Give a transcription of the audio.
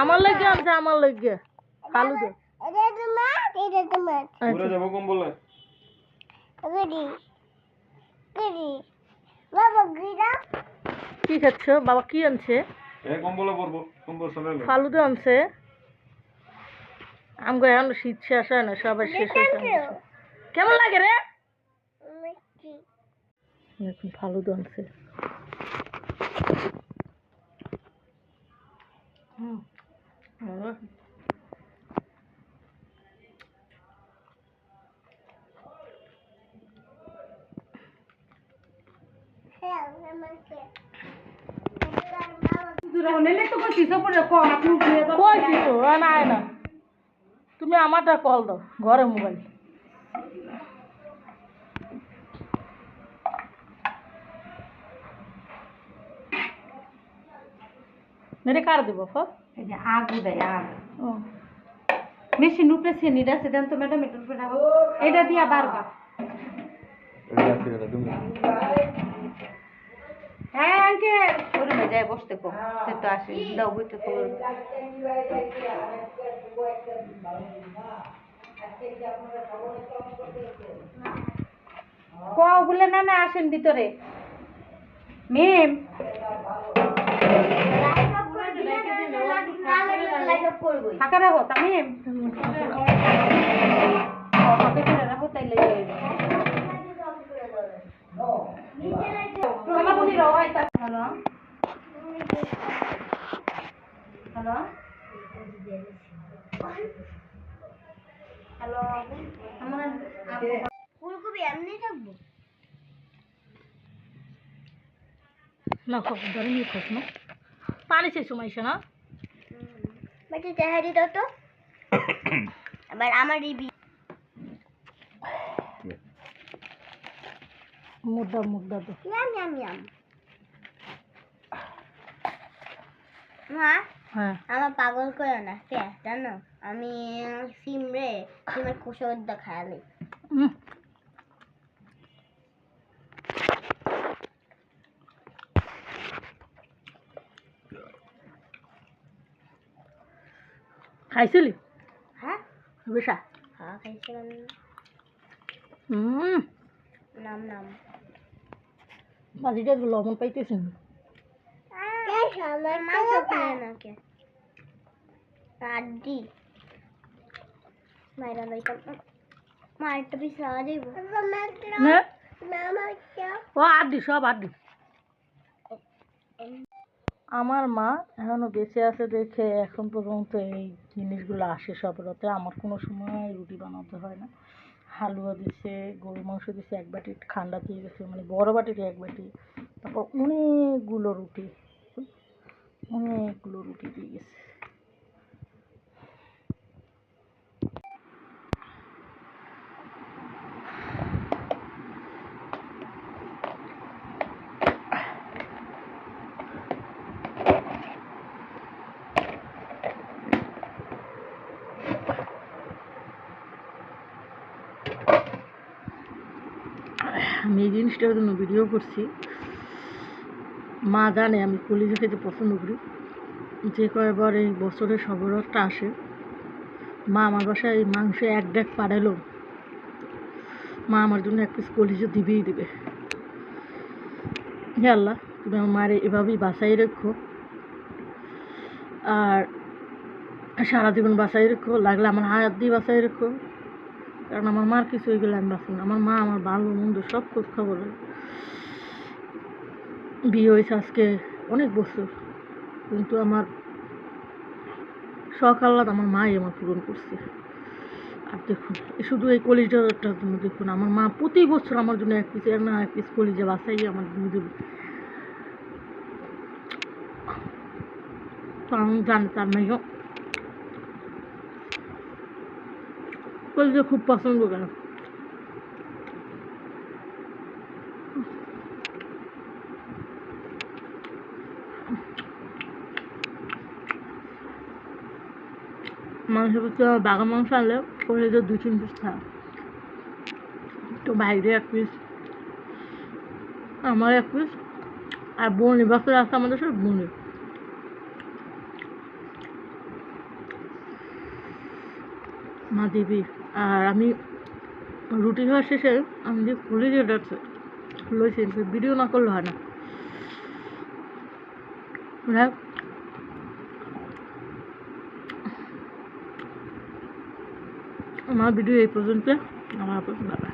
আমার লাগে আনছে আমার লাগে। ফালু দে। ঘুরে যাব কম্বলে। গড়ি গড়ি বাবা গিরা। কি খাচ্ছ? বাবা কি আনছে? ফালুদা আনছে। আমগো এখন শীত শেষ হয় না সবাই শেষ হয়েছে কেমন লাগে রে? মিষ্টি। এখন ফালুদা আনছে হুম ভালো। হ্যাঁ আমাকে কইছি তো না না। তুমি আমারটা কল দাও ঘরে মোবাইল মেরে কার দেবো এই যে আগ উদয় আগ। ও। মেশিন উপরে চিনি আছে দেন তো ম্যাডাম রাখো। এটা দিয়া বারবা হ্যাঁ আঙ্কেল ভাই যায় বসতে কো। সে তো আসে দাও বইতে কো। বলে না না আসেন ভিতরে। মেম ফাঁকা রাখো তামিম ভিতরে রাখো তাইলে হ্যালো আমার ফুলকপি এমনি থাকব? না খবর ধরে নিয়ে খোঁজ না। পানি সেই সময় এসে না তো। এবার আমার রিবি। মুদ্রা মুদ্রা তো। Yum yum yum. মা? হ্যাঁ। আমার পাগল করো না। কে? জানো? আমি সিমের কুসুদ্দা খায়ালি। হুম খাইছিলি? হ্যাঁ। বেশা? হ্যাঁ খাইছিলাম। হুম নাম নাম। মাঝিটা লবণ পাইতেছি আমার আড্ডি লইতাম মা একটা পিস খাওয়া যাইব না ও আড্ডি সব আড্ডি আমার মা এখনও বেঁচে আছে দেখে এখন পর্যন্ত এই জিনিসগুলো আসে সব রাতে। আমার কোনো সময় রুটি বানাতে হয় না। হালুয়া দিছে গরু মাংস দিছে এক বাটি ঠান্ডা দিয়ে গেছে মানে বড় বাটিতে এক বাটি। তারপর অনেকগুলো রুটি। অনেকগুলো রুটি দিয়ে গেছে। আমি এই জিনিসটার জন্য ভিডিও করছি। মা জানে, আমি কলিজা খেতে পছন্দ করি। যে কয়বার এই বছরের সবরতটা আসে। মা আমার বাসায় এই মাংস এক ডেক পাড়ালো মা আমার জন্য এক পিস কলিজা দিবেই দিবে। হে আল্লাহ, তুমি আমার এভাবেই বাসাই রেখো। আর সারা জীবন বাসাই রেখো, লাগলে আমার হাত দিয়ে বাসাই রেখো। কারণ আমার মার কিছু হয়ে গেলে আমি বাঁচব না। আমার মা, আমার ভালো মন্দ সব খোঁজ খবর। বিয়ে হয়েছে আজকে অনেক বছর। কিন্তু আমার শখ আমার মাই আমার পূরণ করছে। আর দেখুন শুধু এই কলিজাটার জন্য দেখুন, আমার মা প্রতি বছর আমার জন্য এক পিস এক না, এক পিস কলিজা বাসাই আমার তো আমি জানি তার মেয়েও কলিজা খুব পছন্দ করে। মাংসের হবে বাঘা মাংস আনলে করে যে দু তিন পিস থাক তো বাইরে এক পিস আমার এক পিস আর বোন এবছর আছে আমাদের সব বোনের। মা দেবী, আর আমি রুটি খাওয়া শেষে আমি যে খুলে যে লইছি ভিডিও না করলে হয় না। হোক, আমার ভিডিও এই পর্যন্ত আমার বাবা।